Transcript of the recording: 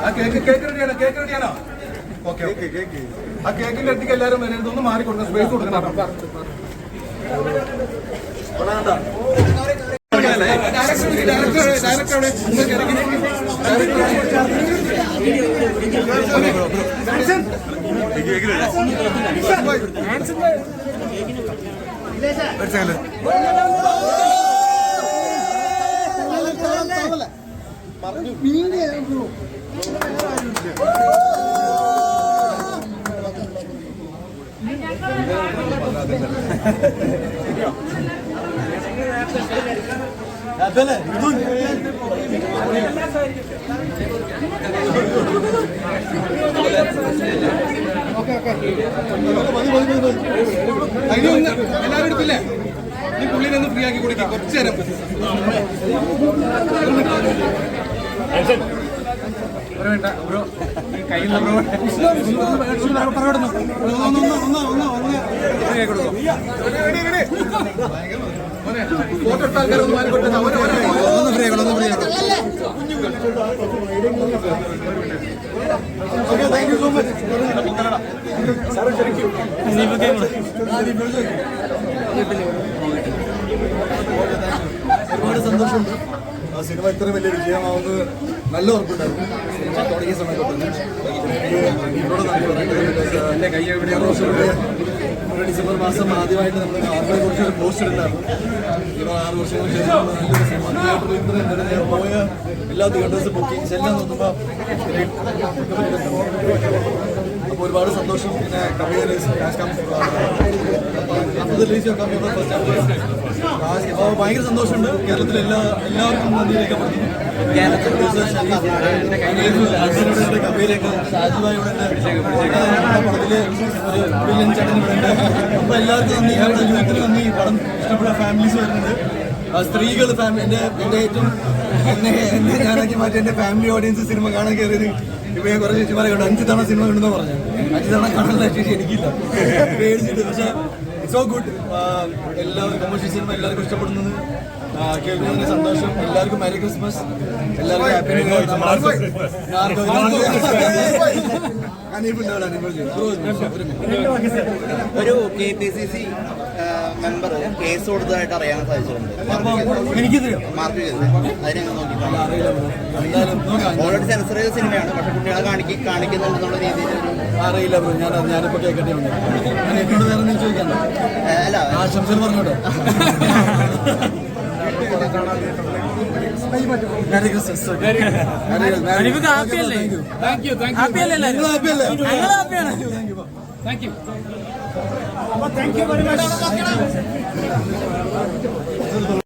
ആ cake cake റെഡിയാണോ? Cake റെഡിയാണോ? Okay okay. കേക്ക് ആ കേക്കിന്റെ അടുത്തേക്ക് എല്ലാരും വരരുത്. ഒന്ന് മാറി കൊടുക്കണം സ്പേസ് കൊടുക്കണം ഡയറക്ടർ അവിടെ നിങ്ങൾക്ക് ഇറങ്ങി അതിന് ഒന്ന് എല്ലാവരും എടുത്തില്ലേ? ഈ പുള്ളിനെ ഒന്ന് ഫ്രീ ആക്കി കൊടുക്കാം. കുറച്ചു നേരം. ഫോട്ടോ എടുത്ത ആൾക്കാരൊന്നും മാറി കൊടുത്തത് അവരെ ഒന്ന് ഫ്രീ ആക്കണം ഒന്ന് ഫ്രീ ആക്കണം okay thank you so much ഒരുപാട് സന്തോഷമുണ്ട്. ആ സിനിമ ഇത്ര വലിയ വിജയമാവുന്നത് നല്ല ഉറപ്പുണ്ടായിരുന്നു. സിനിമ തുടങ്ങിയ സമയത്ത് ഇവിടെ ഡിസംബർ മാസം ആദ്യമായിട്ട് നമ്മൾ ആറിനെ കുറിച്ച് ഒരു പോസ്റ്റ് ഇടുന്നതാണ് ഇപ്പോൾ ആറ് വർഷങ്ങൾക്ക് ശേഷം നല്ലൊരു സിനിമ. തിയേറ്ററിൽ ഇത്ര ഞാൻ പോയ എല്ലാ തിയേറ്റേഴ്സ് ബുക്കിംഗ്സ് എല്ലാം നോക്കുമ്പോൾ അപ്പോൾ ഒരുപാട് സന്തോഷം. പിന്നെ അപ്പോൾ ഭയങ്കര സന്തോഷമുണ്ട്. കേരളത്തിലെ എല്ലാ എല്ലാവർക്കും നന്ദി രേഖപ്പെടുത്തുന്നു കേരളത്തിൽ പടത്തിൽ ഒരു വില്ലൻ ഇവിടെ ഉണ്ട് അപ്പോൾ എല്ലാവർക്കും നന്ദി. ഞങ്ങളുടെ ജീവിതത്തിൽ നന്ദി. പടം ഇഷ്ടപ്പെട്ട ഫാമിലീസ് വരുന്നുണ്ട്. സ്ത്രീകൾ ഫാമിലി എന്റെ എന്റെ ഏറ്റവും എന്നെ എന്നെ ഞാനാക്കി മാറ്റി എന്റെ ഫാമിലി ഓഡിയൻസ് സിനിമ കാണാൻ കയറിയത് ഇപ്പൊ കുറേ ചേച്ചിമാരെ കണ്ടു. അഞ്ച് തവണ സിനിമ കണ്ടെന്ന് പറഞ്ഞു. അഞ്ച് തവണ കാണാനുള്ള ചേച്ചി എനിക്കില്ല. പേടിച്ചിട്ട്. പക്ഷെ സോ ഗുഡ് എല്ലാവരും കൊമേഴ്ഷ്യൽ സിനിമ എല്ലാവർക്കും ഇഷ്ടപ്പെടുന്നത്. കേൾക്കുന്നതിന് സന്തോഷം. എല്ലാവർക്കും മാരി ക്രിസ്മസ് എല്ലാവർക്കും ഹാപ്പി ന്യൂ ഇയർ ഒരു K P C C member case കൊടുത്തതായിട്ട് അറിയാൻ സാധിച്ചിട്ടുണ്ട്. മാർക്ക് ഓൾറെഡി സെൻസർ ചെയ്ത സിനിമയാണ്. പക്ഷെ കുട്ടികളെ കാണിക്ക് കാണിക്കുന്നുണ്ടെന്നുള്ള രീതിയിൽ അറിയില്ല ബ്രോ. ഞാൻ ഞാനിപ്പോ കേൾക്കട്ടെ ഞാൻ എന്നോട് വേറെ അല്ല. ആശംസകൾ പറഞ്ഞോട്ടെ? Merry Christmas. Merry Christmas. അനിഫിക്ക് happy